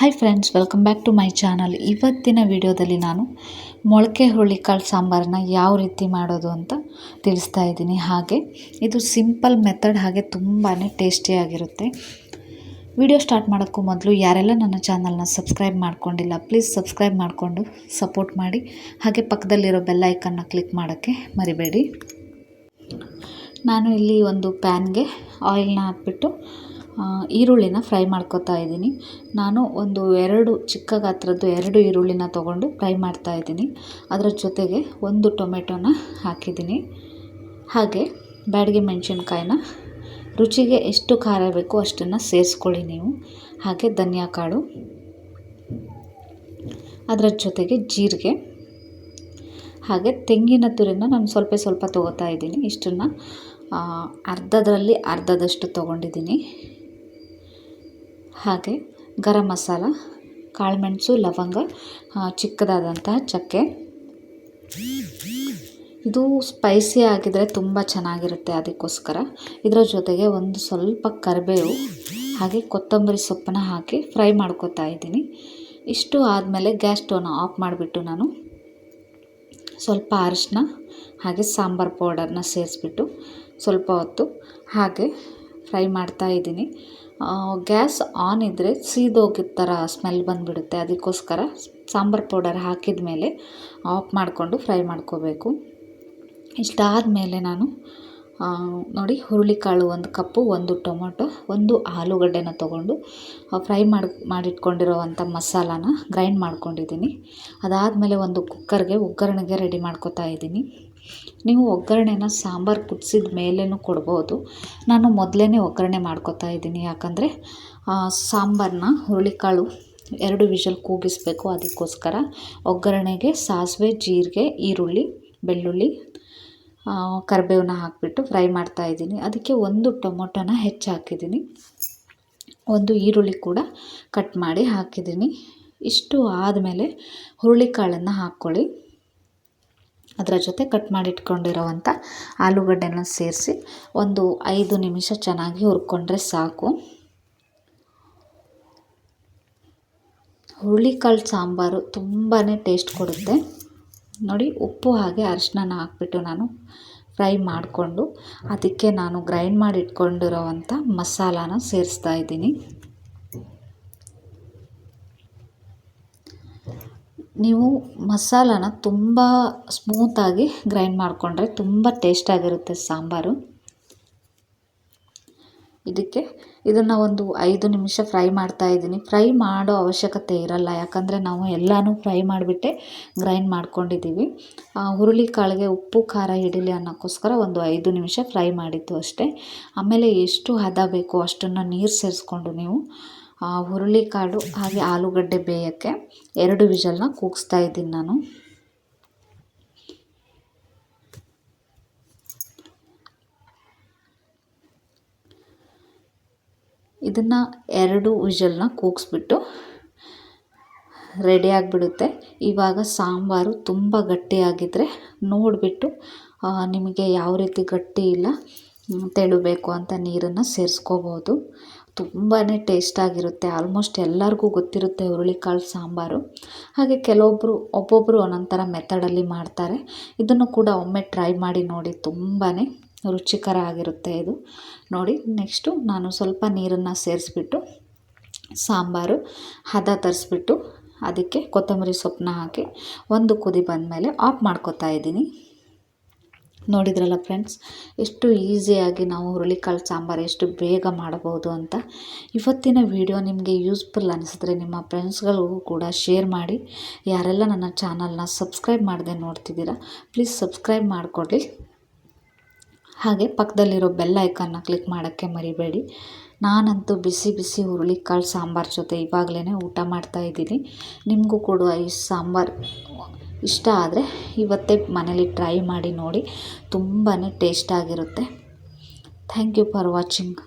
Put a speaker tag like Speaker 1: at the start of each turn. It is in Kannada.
Speaker 1: Hi friends welcome back to my channel ಇವತ್ತಿನ ವಿಡಿಯೋದಲ್ಲಿ ನಾನು ಮೊಳಕೆ ಹುರುಳಿಕಾಳು ಸಾಂಬಾರನ್ನ ಯಾವ ರೀತಿ ಮಾಡೋದು ಅಂತ ತಿಳಿಸ್ತಾ ಇದ್ದೀನಿ. ಹಾಗೆ ಇದು ಸಿಂಪಲ್ ಮೆಥಡ್ ಹಾಗೆ ತುಂಬಾ ಟೇಸ್ಟಿಯಾಗಿರುತ್ತೆ ವಿಡಿಯೋ ಸ್ಟಾರ್ಟ್ ಮಾಡೋಕ್ಕೂ ಮೊದಲು ಯಾರೆಲ್ಲ ನನ್ನ ಚಾನಲ್ನ ಸಬ್ಸ್ಕ್ರೈಬ್ ಮಾಡ್ಕೊಂಡಿಲ್ಲ ಪ್ಲೀಸ್ ಸಬ್ಸ್ಕ್ರೈಬ್ ಮಾಡಿಕೊಂಡು ಸಪೋರ್ಟ್ ಮಾಡಿ. ಹಾಗೆ ಪಕ್ಕದಲ್ಲಿರೋ ಬೆಲ್ ಐಕನ್ನ ಕ್ಲಿಕ್ ಮಾಡೋಕ್ಕೆ ಮರಿಬೇಡಿ. ನಾನು ಇಲ್ಲಿ ಒಂದು ಪ್ಯಾನ್ಗೆ ಆಯಿಲ್ನ ಹಾಕ್ಬಿಟ್ಟು ಈರುಳ್ಳಿನ ಫ್ರೈ ಮಾಡ್ಕೊತಾ ಇದ್ದೀನಿ. ನಾನು ಒಂದು ಎರಡು ಚಿಕ್ಕ ಗಾತ್ರದ್ದು ಎರಡು ಈರುಳ್ಳಿನ ತೊಗೊಂಡು ಫ್ರೈ ಮಾಡ್ತಾ ಇದ್ದೀನಿ. ಅದರ ಜೊತೆಗೆ ಒಂದು ಟೊಮೆಟೊನ ಹಾಕಿದ್ದೀನಿ. ಹಾಗೆ ಬ್ಯಾಡಗಿ ಮೆಣಸಿನ್ಕಾಯಿನ, ರುಚಿಗೆ ಎಷ್ಟು ಖಾರ ಬೇಕು ಅಷ್ಟನ್ನು ಸೇರಿಸ್ಕೊಳ್ಳಿ ನೀವು. ಹಾಗೆ ಧನಿಯಾ ಕಾಳು. ಅದರ ಜೊತೆಗೆ ಜೀರಿಗೆ. ಹಾಗೆ ತೆಂಗಿನ ತುರಿನ ನಾನು ಸ್ವಲ್ಪ ಸ್ವಲ್ಪ ತೊಗೋತಾ ಇದ್ದೀನಿ. ಇಷ್ಟನ್ನು ಅರ್ಧದರಲ್ಲಿ ಅರ್ಧದಷ್ಟು ತೊಗೊಂಡಿದ್ದೀನಿ. ಹಾಗೆ ಗರಂ ಮಸಾಲ ಕಾಳುಮೆಣಸು ಲವಂಗ ಚಿಕ್ಕದಾದಂತಹ ಚಕ್ಕೆ. ಇದು ಸ್ಪೈಸಿ ಆಗಿದ್ರೆ ತುಂಬ ಚೆನ್ನಾಗಿರುತ್ತೆ ಅದಕ್ಕೋಸ್ಕರ. ಇದರ ಜೊತೆಗೆ ಒಂದು ಸ್ವಲ್ಪ ಕರಿಬೇವು, ಹಾಗೆ ಕೊತ್ತಂಬರಿ ಸೊಪ್ಪನ್ನ ಹಾಕಿ ಫ್ರೈ ಮಾಡ್ಕೊತಾ ಇದ್ದೀನಿ. ಇಷ್ಟು ಆದಮೇಲೆ ಗ್ಯಾಸ್ ಸ್ಟೋವ್ನ ಆಫ್ ಮಾಡಿಬಿಟ್ಟು ನಾನು ಸ್ವಲ್ಪ ಅರಿಶಿನ ಹಾಗೆ ಸಾಂಬಾರು ಪೌಡರ್ನ ಸೇರಿಸ್ಬಿಟ್ಟು ಸ್ವಲ್ಪ ಹೊತ್ತು ಹಾಗೆ ಫ್ರೈ ಮಾಡ್ತಾ ಇದ್ದೀನಿ. ಗ್ಯಾಸ್ ಆನ್ ಇದ್ದರೆ ಸೀದೋಗಿದ್ದ ಥರ ಸ್ಮೆಲ್ ಬಂದುಬಿಡುತ್ತೆ. ಅದಕ್ಕೋಸ್ಕರ ಸಾಂಬಾರು ಪೌಡರ್ ಹಾಕಿದ ಮೇಲೆ ಆಫ್ ಮಾಡಿಕೊಂಡು ಫ್ರೈ ಮಾಡ್ಕೋಬೇಕು. ಇಷ್ಟಾದ ಮೇಲೆ ನಾನು ನೋಡಿ ಹುರುಳಿಕಾಳು ಒಂದು ಕಪ್ಪು, ಒಂದು ಟೊಮೊಟೊ, ಒಂದು ಆಲೂಗಡ್ಡೆನ ತೊಗೊಂಡು ಫ್ರೈ ಮಾಡಿ, ಮಾಡಿಟ್ಕೊಂಡಿರೋವಂಥ ಮಸಾಲಾನ ಗ್ರೈಂಡ್ ಮಾಡ್ಕೊಂಡಿದ್ದೀನಿ. ಅದಾದಮೇಲೆ ಒಂದು ಕುಕ್ಕರ್ಗೆ ಒಗ್ಗರಣೆಗೆ ರೆಡಿ ಮಾಡ್ಕೊತಾ ಇದ್ದೀನಿ. ನೀವು ಒಗ್ಗರಣೆನ ಸಾಂಬಾರು ಕುದಿಸಿದ ಮೇಲೇನೂ ಕೊಡ್ಬೋದು. ನಾನು ಮೊದಲೇ ಒಗ್ಗರಣೆ ಮಾಡ್ಕೊತಾ ಇದ್ದೀನಿ. ಯಾಕಂದರೆ ಸಾಂಬಾರನ್ನ ಹುರುಳಿಕಾಳು ಎರಡು ವಿಷಲ್ ಕೂಗಿಸ್ಬೇಕು. ಅದಕ್ಕೋಸ್ಕರ ಒಗ್ಗರಣೆಗೆ ಸಾಸಿವೆ, ಜೀರಿಗೆ, ಈರುಳ್ಳಿ, ಬೆಳ್ಳುಳ್ಳಿ ಕರಿಬೇವನ್ನ ಹಾಕಿಬಿಟ್ಟು ಫ್ರೈ ಮಾಡ್ತಾ ಇದ್ದೀನಿ. ಅದಕ್ಕೆ ಒಂದು ಟೊಮೊಟೊನ ಹೆಚ್ಚು ಹಾಕಿದ್ದೀನಿ ಒಂದು ಈರುಳ್ಳಿ ಕೂಡ ಕಟ್ ಮಾಡಿ ಹಾಕಿದ್ದೀನಿ. ಇಷ್ಟು ಆದಮೇಲೆ ಹುರುಳಿಕಾಳನ್ನು ಹಾಕ್ಕೊಳ್ಳಿ. ಅದರ ಜೊತೆ ಕಟ್ ಮಾಡಿ ಇಟ್ಕೊಂಡಿರೋವಂಥ ಆಲೂಗಡ್ಡೆನ ಸೇರಿಸಿ ಒಂದು ಐದು ನಿಮಿಷ ಚೆನ್ನಾಗಿ ಹುರ್ಕೊಂಡ್ರೆ ಸಾಕು. ಹುರುಳಿಕಾಳು ಸಾಂಬಾರು ತುಂಬಾ ಟೇಸ್ಟ್ ಕೊಡುತ್ತೆ. ನೋಡಿ, ಉಪ್ಪು ಹಾಗೆ ಅರಿಶಿನ ಹಾಕ್ಬಿಟ್ಟು ನಾನು ಫ್ರೈ ಮಾಡಿಕೊಂಡು ಅದಕ್ಕೆ ನಾನು ಗ್ರೈಂಡ್ ಮಾಡಿ ಇಟ್ಕೊಂಡಿರೋವಂಥ ಮಸಾಲಾನ ಸೇರಿಸ್ತಾ ಇದ್ದೀನಿ. ನೀವು ಮಸಾಲಾನ ತುಂಬ ಸ್ಮೂತಾಗಿ ಗ್ರೈಂಡ್ ಮಾಡಿಕೊಂಡ್ರೆ ತುಂಬ ಟೇಸ್ಟಾಗಿರುತ್ತೆ ಸಾಂಬಾರು. ಇದಕ್ಕೆ ಇದನ್ನು ಒಂದು ಐದು ನಿಮಿಷ ಫ್ರೈ ಮಾಡ್ತಾ ಇದ್ದೀನಿ. ಫ್ರೈ ಮಾಡೋ ಅವಶ್ಯಕತೆ ಇರಲ್ಲ. ಯಾಕಂದರೆ ನಾವು ಎಲ್ಲನೂ ಫ್ರೈ ಮಾಡಿಬಿಟ್ಟೆ ಗ್ರೈಂಡ್ ಮಾಡ್ಕೊಂಡಿದ್ದೀವಿ. ಹುರುಳಿ ಕಾಳಿಗೆ ಉಪ್ಪು, ಖಾರ ಹಿಡಿಲಿ ಅನ್ನೋಕ್ಕೋಸ್ಕರ ಒಂದು ಐದು ನಿಮಿಷ ಫ್ರೈ ಮಾಡಿದ್ದು ಅಷ್ಟೇ. ಆಮೇಲೆ ಎಷ್ಟು ಹದ ಬೇಕೋ ಅಷ್ಟನ್ನು ನೀರು ಸೇರಿಸ್ಕೊಂಡು ನೀವು ಹುರುಳಿಕಾಳು ಹಾಗೆ ಆಲೂಗಡ್ಡೆ ಬೇಯೋಕ್ಕೆ ಎರಡು ವಿಷಲ್ನ ಕೂಗಿಸ್ತಾ ಇದ್ದೀನಿ ನಾನು. ಇದನ್ನು ಎರಡು ವಿಷಲ್ನ ಕೂಗಿಸ್ಬಿಟ್ಟು ರೆಡಿ ಆಗಿಬಿಡುತ್ತೆ. ಇವಾಗ ಸಾಂಬಾರು ತುಂಬ ಗಟ್ಟಿಯಾಗಿದ್ದರೆ ನೋಡಿಬಿಟ್ಟು ನಿಮಗೆ ಯಾವ ರೀತಿ ಗಟ್ಟಿ ಇಲ್ಲ ತೆಳು ಬೇಕು ಅಂತ ನೀರನ್ನು ಸೇರಿಸ್ಕೋಬೋದು. ತುಂಬಾ ಟೇಸ್ಟಾಗಿರುತ್ತೆ ಆಲ್ಮೋಸ್ಟ್ ಎಲ್ಲರಿಗೂ ಗೊತ್ತಿರುತ್ತೆ ಹುರುಳಿಕಾಳು ಸಾಂಬಾರು. ಹಾಗೆ ಕೆಲವೊಬ್ಬರು ಒಬ್ಬೊಬ್ಬರು ಒಂದೊಂದು ಥರ ಮೆಥಡಲ್ಲಿ ಮಾಡ್ತಾರೆ. ಇದನ್ನು ಕೂಡ ಒಮ್ಮೆ ಟ್ರೈ ಮಾಡಿ ನೋಡಿ ತುಂಬಾ ರುಚಿಕರ ಆಗಿರುತ್ತೆ ಇದು. ನೋಡಿ ನೆಕ್ಸ್ಟು ನಾನು ಸ್ವಲ್ಪ ನೀರನ್ನು ಸೇರಿಸ್ಬಿಟ್ಟು, ಸಾಂಬಾರು, ಹದ ತರಿಸ್ಬಿಟ್ಟು, ಅದಕ್ಕೆ ಕೊತ್ತಂಬರಿ ಸೊಪ್ಪನ್ನ ಹಾಕಿ, ಒಂದು ಕುದಿ ಬಂದಮೇಲೆ ಆಫ್ ಮಾಡ್ಕೊತಾ ಇದ್ದೀನಿ. ನೋಡಿದ್ರಲ್ಲ ಫ್ರೆಂಡ್ಸ್ ಎಷ್ಟು ಈಸಿಯಾಗಿ ನಾವು ಹುರುಳಿಕಾಳು ಸಾಂಬಾರು ಎಷ್ಟು ಬೇಗ ಮಾಡಬಹುದು ಅಂತ. ಇವತ್ತಿನ ವಿಡಿಯೋ ನಿಮಗೆ ಯೂಸ್ಫುಲ್ ಅನಿಸಿದ್ರೆ ನಿಮ್ಮ ಫ್ರೆಂಡ್ಸ್ಗಳಿಗೂ ಕೂಡ ಶೇರ್ ಮಾಡಿ. ಯಾರೆಲ್ಲ ನನ್ನ ಚಾನಲ್ನ ಸಬ್ಸ್ಕ್ರೈಬ್ ಮಾಡದೆ ನೋಡ್ತಿದ್ದೀರಾ ಪ್ಲೀಸ್ ಸಬ್ಸ್ಕ್ರೈಬ್ ಮಾಡಿಕೊಡಿ ಹಾಗೆ ಪಕ್ಕದಲ್ಲಿರೋ ಬೆಲ್ ಐಕಾನ್ನ ಕ್ಲಿಕ್ ಮಾಡೋಕ್ಕೆ ಮರಿಬೇಡಿ. ನಾನಂತೂ ಬಿಸಿ ಬಿಸಿ ಹುರುಳಿಕಾಳು ಸಾಂಬಾರು ಜೊತೆ ಇವಾಗಲೇ ಊಟ ಮಾಡ್ತಾ ಇದ್ದೀನಿ. ನಿಮಗೂ ಕೂಡ ಈ ಸಾಂಬಾರು ಇಷ್ಟ ಆದರೆ ಇವತ್ತೇ ಮನೇಲಿ ಟ್ರೈ ಮಾಡಿ ನೋಡಿ. ತುಂಬಾ ಟೇಸ್ಟಾಗಿರುತ್ತೆ ಥ್ಯಾಂಕ್ ಯು ಫಾರ್ ವಾಚಿಂಗ್.